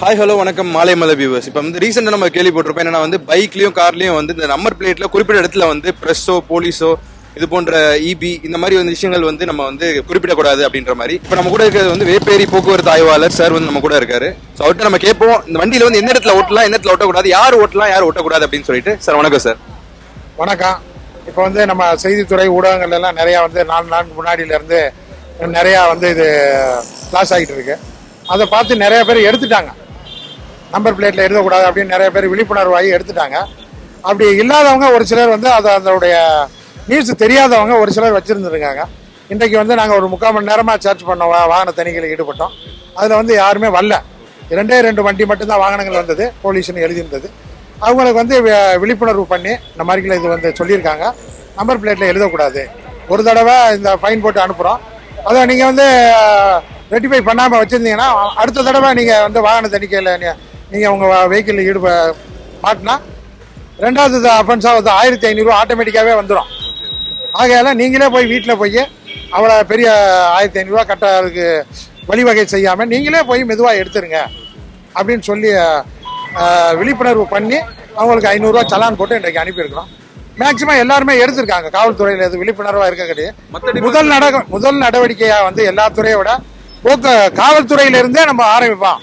Hi hello வணக்கம். மாலை மலை வியூவர்ஸ் இப்போ வந்து ரீசெண்டாக நம்ம கேள்விப்பட்டிருப்போம். என்னன்னா வந்து பைக்லேயும் கார்லேயும் வந்து இந்த நம்பர் பிளேட்ல குறிப்பிட்ட இடத்துல வந்து ப்ரெஸ்ஸோ போலீஸோ இது போன்ற இபி இந்த மாதிரி வந்து விஷயங்கள் வந்து நம்ம வந்து குறிப்பிடக்கூடாது அப்படின்ற மாதிரி. இப்போ நம்ம கூட இருக்கிறது வந்து வேப்பேரி போக்குவரத்து ஆய்வாளர் சார் வந்து நம்ம கூட இருக்காரு. ஸோ அவர்கிட்ட நம்ம கேட்போம். இந்த வண்டியில் வந்து எந்த இடத்துல ஓட்டலாம் எந்த இடத்துல ஓட்டக்கூடாது யார் ஓட்டலாம் யார் ஓட்டக்கூடாது அப்படின்னு சொல்லிட்டு. சார் வணக்கம் சார் வணக்கம். இப்போ வந்து நம்ம செய்தித்துறை ஊடகங்கள் எல்லாம் நிறையா வந்து நாலு நாளுக்கு முன்னாடியில இருந்து நிறையா வந்து இது கிளாஸ் ஆகிட்டு இருக்கு. அதை பார்த்து நிறைய பேர் எடுத்துட்டாங்க. நம்பர் பிளேட்டில் எழுதக்கூடாது அப்படின்னு நிறைய பேர் விழிப்புணர்வாகி எடுத்துட்டாங்க. அப்படி இல்லாதவங்க ஒரு சிலர் வந்து அதை அதனுடைய நியூஸ் தெரியாதவங்க ஒரு சிலர் வச்சுருந்துருக்காங்க. இன்றைக்கு வந்து நாங்கள் ஒரு முக்கால் மணி நேரமாக சர்ச் பண்ண வாகன தணிக்கையில் ஈடுபட்டோம். அதில் வந்து யாருமே வரல. இரண்டே ரெண்டு வண்டி மட்டும்தான் வாகனங்கள் வந்தது போலீஸ்னு எழுதியிருந்தது. அவங்களுக்கு வந்து விழிப்புணர்வு பண்ணி இந்த மாதிரில இது வந்து சொல்லியிருக்காங்க. நம்பர் பிளேட்டில் எழுதக்கூடாது. ஒரு தடவை இந்த ஃபைன் போட்டு அனுப்புகிறோம் அதை நீங்கள் வந்து ரெட்டிஃபை பண்ணாமல் வச்சுருந்தீங்கன்னா அடுத்த தடவை நீங்கள் வந்து வாகன தணிக்கையில் நீங்கள் உங்கள் வெஹிக்கிளில் ஈடுப மாட்டினா ரெண்டாவது அஃபென்ஸாக வந்து ஆயிரத்தி ஐநூறுரூவா ஆட்டோமேட்டிக்காகவே வந்துடும் ஆகையால நீங்களே போய் வீட்டில் போய் அவ்வளோ பெரிய ஆயிரத்தி ஐநூறுரூவா கட்ட அதுக்கு வழிவகை செய்யாமல் நீங்களே போய் மெதுவாக எடுத்துருங்க அப்படின்னு சொல்லி விழிப்புணர்வு பண்ணி அவங்களுக்கு ஐநூறுரூவா சலான் போட்டு இன்றைக்கு அனுப்பியிருக்கிறோம். மேக்சிமம் எல்லாருமே எடுத்திருக்காங்க. காவல்துறையில் இது விழிப்புணர்வாக இருக்க கிடையாது முதல் நட முதல் நடவடிக்கையாக வந்து எல்லா துறையை விட போக்க காவல்துறையிலிருந்தே நம்ம ஆரம்பிப்போம்.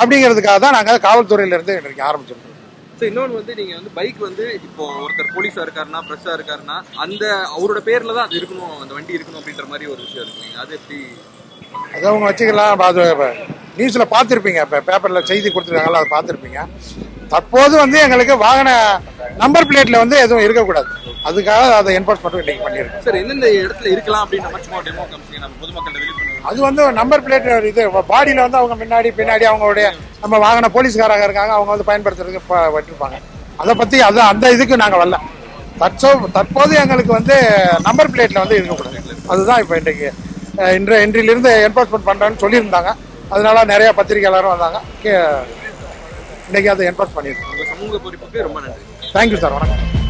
அப்படிங்கிறதுக்காக தான் நாங்கள் காவல்துறையிலிருந்து இன்றைக்கு ஆரம்பிச்சிருக்கோம். ஸோ இன்னொன்று வந்து நீங்க வந்து பைக் வந்து இப்போ ஒருத்தர் போலீஸா இருக்காருன்னா பிரஸ்ஸா இருக்காருன்னா அந்த அவரோட பேர்ல தான் அது இருக்கணும் அந்த வண்டி இருக்கணும் அப்படின்ற மாதிரி ஒரு விஷயம் இருக்குங்க அது எப்படி அதை அவங்க வச்சுக்கலாம் அது நியூஸில் பார்த்துருப்பீங்க இப்போ பேப்பரில் செய்தி கொடுத்துருக்காங்களா அதை பார்த்துருப்பீங்க. தற்போது வந்து எங்களுக்கு வாகன நம்பர் பிளேட்டில் வந்து எதுவும் இருக்கக்கூடாது. அதுக்காக அதை என்போர்ஸ்மெண்ட் இன்னைக்கு பண்ணியிருக்கோம். சார் எந்தெந்த இடத்துல இருக்கலாம் சும்மா டெமோ காமிச்சிங்க நம்ம பொதுமக்கள் அது வந்து நம்பர் பிளேட் இது பாடியில் வந்து அவங்க முன்னாடி பின்னாடி அவங்களுடைய நம்ம வாகன போலீஸ்காரங்க இருக்காங்க அவங்க வந்து பயன்படுத்துறதுக்கு வச்சிருப்பாங்க. அதை பற்றி அது அந்த இதுக்கு நாங்கள் வரல. தற்சோ தற்போது எங்களுக்கு வந்து நம்பர் பிளேட்டில் வந்து இருக்கக்கூடாது. அதுதான் இப்போ இன்றைக்கு இன்று இன்றிலிருந்து என்போர்ஸ்மெண்ட் பண்ணுறேன்னு சொல்லியிருந்தாங்க. அதனால நிறைய பத்திரிகையாளரும் வந்தாங்க. இன்னைக்கு அதை என்போர்ஸ் பண்ணியிருக்கோம். சமூக பொறுப்புக்கு ரொம்ப நன்றி. தேங்க்யூ சார் வணக்கம்.